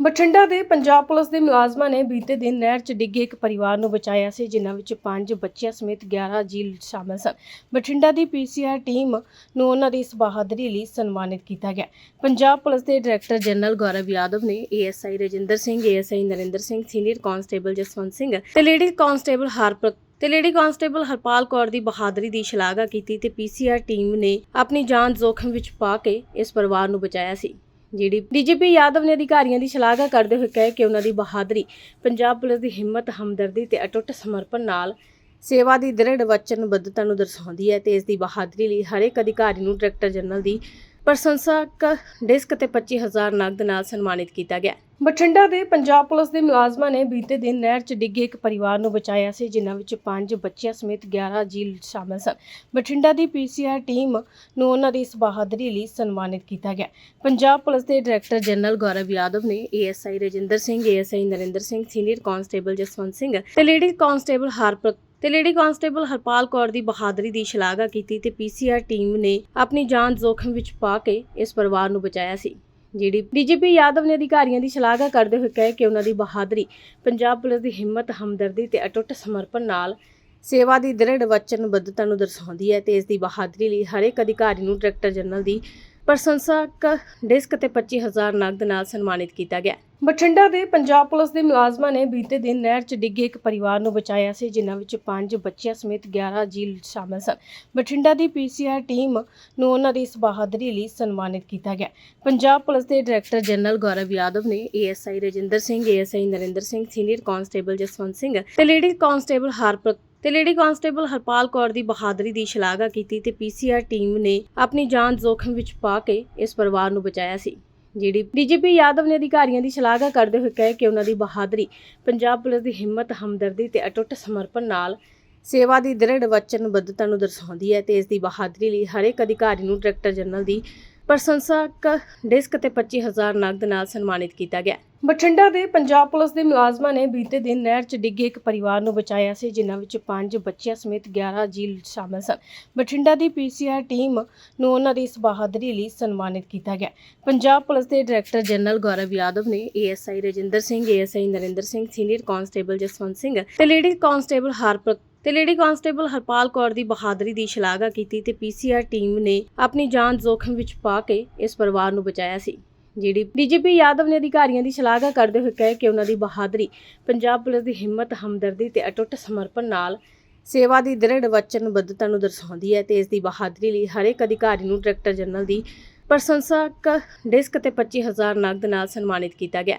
ਬਠਿੰਡਾ ਦੇ ਪੰਜਾਬ ਪੁਲਿਸ ਦੇ ਮੁਲਾਜ਼ਮਾਂ ਨੇ ਬੀਤੇ ਦਿਨ ਨਹਿਰ 'ਚ ਡਿੱਗੇ ਇੱਕ ਪਰਿਵਾਰ ਨੂੰ ਬਚਾਇਆ ਸੀ, ਜਿਨ੍ਹਾਂ ਵਿੱਚ ਪੰਜ ਬੱਚਿਆਂ ਸਮੇਤ 11 ਜੀਲ ਸ਼ਾਮਲ ਸਨ। ਬਠਿੰਡਾ ਦੀ ਪੀਸੀਆਰ ਟੀਮ ਨੂੰ ਉਹਨਾਂ ਦੀ ਇਸ ਬਹਾਦਰੀ ਲਈ ਸਨਮਾਨਿਤ ਕੀਤਾ ਗਿਆ। ਪੰਜਾਬ ਪੁਲਿਸ ਦੇ ਡਾਇਰੈਕਟਰ ਜਨਰਲ ਗੌਰਵ ਯਾਦਵ ਨੇ ASI Rajinder Singh ASI Narinder Singh, senior constable Jaswant Singh ਤੇ ਲੇਡੀ ਕਾਂਸਟੇਬਲ ਹਰਪ੍ਰੀਤ ਤੇ ਲੇਡੀ ਕਾਂਸਟੇਬਲ ਹਰਪਾਲ ਕੌਰ ਦੀ ਬਹਾਦਰੀ ਦੀ ਸ਼ਲਾਘਾ ਕੀਤੀ ਤੇ ਪੀਸੀਆਰ ਟੀਮ ਨੇ ਆਪਣੀ ਜਾਨ ਜ਼ੋਖਮ ਵਿੱਚ ਪਾ ਕੇ ਇਸ ਪਰਿਵਾਰ ਨੂੰ ਬਚਾਇਆ ਸੀ। ਜਿਹੜੀ ਡੀਜੀਪੀ ਯਾਦਵ ਨੇ ਅਧਿਕਾਰੀਆਂ ਦੀ ਸ਼ਲਾਘਾ ਕਰਦੇ ਹੋਏ ਕਹੇ ਕਿ ਉਹਨਾਂ ਦੀ ਬਹਾਦਰੀ, ਪੰਜਾਬ ਪੁਲਿਸ ਦੀ ਹਿੰਮਤ, ਹਮਦਰਦੀ ਤੇ ਅਟੁੱਟ ਸਮਰਪਣ ਨਾਲ ਸੇਵਾ ਦੀ ਦ੍ਰਿੜ ਵਚਨਬੱਧਤਾ ਨੂੰ ਦਰਸਾਉਂਦੀ ਹੈ ਤੇ ਇਸ ਦੀ ਬਹਾਦਰੀ ਲਈ ਹਰ ਇੱਕ ਅਧਿਕਾਰੀ ਨੂੰ ਡਾਇਰੈਕਟਰ ਜਨਰਲ ਦੀ ਪ੍ਰਸ਼ੰਸਕ ਡਿਸਕ ਤੇ 25000 ਨਗਦ ਨਾਲ ਸਨਮਾਨਿਤ ਕੀਤਾ ਗਿਆ। ਬਠਿੰਡਾ ਦੇ ਪੰਜਾਬ ਪੁਲਿਸ ਦੇ ਮੁਲਾਜ਼ਮਾਂ ਨੇ ਬੀਤੇ ਦਿਨ ਨਹਿਰ 'ਚ ਡਿੱਗੇ ਇੱਕ ਪਰਿਵਾਰ ਨੂੰ ਬਚਾਇਆ ਸੀ, ਜਿਨ੍ਹਾਂ ਵਿੱਚ ਪੰਜ ਬੱਚਿਆਂ ਸਮੇਤ 11 ਜੀਲ ਸ਼ਾਮਲ ਸਨ। ਬਠਿੰਡਾ ਦੀ ਪੀਸੀਆਰ ਟੀਮ ਨੂੰ ਉਹਨਾਂ ਦੀ ਇਸ ਬਹਾਦਰੀ ਲਈ ਸਨਮਾਨਿਤ ਕੀਤਾ ਗਿਆ। ਪੰਜਾਬ ਪੁਲਿਸ ਦੇ ਡਾਇਰੈਕਟਰ ਜਨਰਲ ਗੌਰਵ ਯਾਦਵ ਨੇ ASI Rajinder Singh ASI Narinder Singh, senior constable Jaswant Singh ਤੇ ਲੇਡੀ ਕਾਂਸਟੇਬਲ ਹਰਪ੍ਰੀਤ ਤੇ ਲੇਡੀ ਕਾਂਸਟੇਬਲ ਹਰਪਾਲ ਕੌਰ ਦੀ ਬਹਾਦਰੀ ਦੀ ਸ਼ਲਾਘਾ ਕੀਤੀ ਤੇ ਪੀਸੀਆਰ ਟੀਮ ਨੇ ਆਪਣੀ ਜਾਨ ਜ਼ੋਖਮ ਵਿੱਚ ਪਾ ਕੇ ਇਸ ਪਰਿਵਾਰ ਨੂੰ ਬਚਾਇਆ ਸੀ। ਜਿਹੜੀ ਡੀਜੀਪੀ ਯਾਦਵ ਨੇ ਅਧਿਕਾਰੀਆਂ ਦੀ ਸ਼ਲਾਘਾ ਕਰਦੇ ਹੋਏ ਕਹੇ ਕਿ ਉਹਨਾਂ ਦੀ ਬਹਾਦਰੀ, ਪੰਜਾਬ ਪੁਲਿਸ ਦੀ ਹਿੰਮਤ, ਹਮਦਰਦੀ ਤੇ ਅਟੁੱਟ ਸਮਰਪਣ ਨਾਲ ਸੇਵਾ ਦੀ ਦ੍ਰਿੜ ਵਚਨਬੱਧਤਾ ਨੂੰ ਦਰਸਾਉਂਦੀ ਹੈ ਤੇ ਇਸ ਦੀ ਬਹਾਦਰੀ ਲਈ ਹਰੇਕ ਅਧਿਕਾਰੀ ਨੂੰ ਡਾਇਰੈਕਟਰ ਜਨਰਲ ਦੀ ਪ੍ਰਸ਼ੰਸਕ ਡਿਸਕ ਤੇ 25000 ਨਗਦ ਨਾਲ ਸਨਮਾਨਿਤ ਕੀਤਾ ਗਿਆ। ਬਠਿੰਡਾ ਦੇ ਪੰਜਾਬ ਪੁਲਿਸ ਦੇ ਮੁਲਾਜ਼ਮਾਂ ਨੇ ਬੀਤੇ ਦਿਨ ਨਹਿਰ 'ਚ ਡਿੱਗੇ ਇੱਕ ਪਰਿਵਾਰ ਨੂੰ ਬਚਾਇਆ ਸੀ, ਜਿਨ੍ਹਾਂ ਵਿੱਚ ਪੰਜ ਬੱਚਿਆਂ ਸਮੇਤ 11 ਜੀਲ ਸ਼ਾਮਲ ਸਨ। ਬਠਿੰਡਾ ਦੀ ਪੀਸੀਆਰ ਟੀਮ ਨੂੰ ਉਹਨਾਂ ਦੀ ਇਸ ਬਹਾਦਰੀ ਲਈ ਸਨਮਾਨਿਤ ਕੀਤਾ ਗਿਆ। ਪੰਜਾਬ ਪੁਲਿਸ ਦੇ ਡਾਇਰੈਕਟਰ ਜਨਰਲ ਗੌਰਵ ਯਾਦਵ ਨੇ ASI Rajinder Singh ASI Narinder Singh, senior constable Jaswant Singh ਤੇ ਲੇਡੀ ਕਾਂਸਟੇਬਲ ਹਰਪ੍ਰੀਤ ਤੇ ਲੇਡੀ ਕਾਂਸਟੇਬਲ ਹਰਪਾਲ ਕੌਰ ਦੀ ਬਹਾਦਰੀ ਦੀ ਸ਼ਲਾਘਾ ਕੀਤੀ ਤੇ ਪੀਸੀਆਰ ਟੀਮ ਨੇ ਆਪਣੀ ਜਾਨ ਜ਼ੋਖਮ ਵਿੱਚ ਪਾ ਕੇ ਇਸ ਪਰਿਵਾਰ ਨੂੰ ਬਚਾਇਆ ਸੀ। ਜਿਹੜੀ ਡੀਜੀਪੀ ਯਾਦਵ ਨੇ ਅਧਿਕਾਰੀਆਂ ਦੀ ਸ਼ਲਾਘਾ ਕਰਦੇ ਹੋਏ ਕਹੇ ਕਿ ਉਹਨਾਂ ਦੀ ਬਹਾਦਰੀ ਪੰਜਾਬ ਪੁਲਿਸ ਦੀ ਹਿੰਮਤ, ਹਮਦਰਦੀ ਤੇ ਅਟੁੱਟ ਸਮਰਪਣ ਨਾਲ ਸੇਵਾ ਦੀ ਦ੍ਰਿੜ ਵਚਨਬੱਧਤਾ ਨੂੰ ਦਰਸਾਉਂਦੀ ਹੈ ਤੇ ਇਸ ਦੀ ਬਹਾਦਰੀ ਲਈ ਹਰੇਕ ਅਧਿਕਾਰੀ ਨੂੰ ਡਾਇਰੈਕਟਰ ਜਨਰਲ ਦੀ ਪ੍ਰਸ਼ੰਸਕ ਡਿਸਕ ਤੇ 25000 ਨਗਦ ਨਾਲ ਸਨਮਾਨਿਤ ਕੀਤਾ ਗਿਆ। ਬਠਿੰਡਾ ਦੇ ਪੰਜਾਬ ਪੁਲਿਸ ਦੇ ਮੁਲਾਜ਼ਮਾਂ ਨੇ ਬੀਤੇ ਦਿਨ ਨਹਿਰ 'ਚ ਡਿੱਗੇ ਇੱਕ ਪਰਿਵਾਰ ਨੂੰ ਬਚਾਇਆ ਸੀ, ਜਿਨ੍ਹਾਂ ਵਿੱਚ ਪੰਜ ਬੱਚਿਆਂ ਸਮੇਤ 11 ਜੀਲ ਸ਼ਾਮਲ ਸਨ। ਬਠਿੰਡਾ ਦੀ ਪੀਸੀਆਰ ਟੀਮ ਨੂੰ ਉਹਨਾਂ ਦੀ ਇਸ ਬਹਾਦਰੀ ਲਈ ਸਨਮਾਨਿਤ ਕੀਤਾ ਗਿਆ। ਪੰਜਾਬ ਪੁਲਿਸ ਦੇ ਡਾਇਰੈਕਟਰ ਜਨਰਲ ਗੌਰਵ ਯਾਦਵ ਨੇ ASI Rajinder Singh, ASI Narinder Singh, senior constable Jaswant Singh ਤੇ ਲੇਡੀ ਕਾਂਸਟੇਬਲ ਹਰਪ੍ਰੀਤ ਤੇ ਲੇਡੀ ਕਾਂਸਟੇਬਲ ਹਰਪਾਲ ਕੌਰ ਦੀ ਬਹਾਦਰੀ ਦੀ ਸ਼ਲਾਘਾ ਕੀਤੀ ਤੇ ਪੀਸੀਆਰ ਟੀਮ ਨੇ ਆਪਣੀ ਜਾਨ ਜ਼ੋਖਮ ਵਿੱਚ ਪਾ ਕੇ ਇਸ ਪਰਿਵਾਰ ਨੂੰ ਬਚਾਇਆ ਸੀ। ਜਿਹੜੀ ਡੀਜੀਪੀ ਯਾਦਵ ਨੇ ਅਧਿਕਾਰੀਆਂ ਦੀ ਸ਼ਲਾਘਾ ਕਰਦੇ ਹੋਏ ਕਿਹਾ ਕਿ ਉਹਨਾਂ ਦੀ ਬਹਾਦਰੀ ਪੰਜਾਬ ਪੁਲਿਸ ਦੀ ਹਿੰਮਤ, ਹਮਦਰਦੀ ਤੇ ਅਟੁੱਟ ਸਮਰਪਣ ਨਾਲ ਸੇਵਾ ਦੀ ਦ੍ਰਿੜ ਵਚਨਬੱਧਤਾ ਨੂੰ ਦਰਸਾਉਂਦੀ ਹੈ ਤੇ ਇਸ ਦੀ ਬਹਾਦਰੀ ਲਈ ਹਰੇਕ ਅਧਿਕਾਰੀ ਨੂੰ ਡਾਇਰੈਕਟਰ ਜਨਰਲ ਦੀ ਪ੍ਰਸ਼ੰਸਕ ਡਿਸਕ ਤੇ 25000 ਨਗਦ ਨਾਲ ਸਨਮਾਨਿਤ ਕੀਤਾ ਗਿਆ।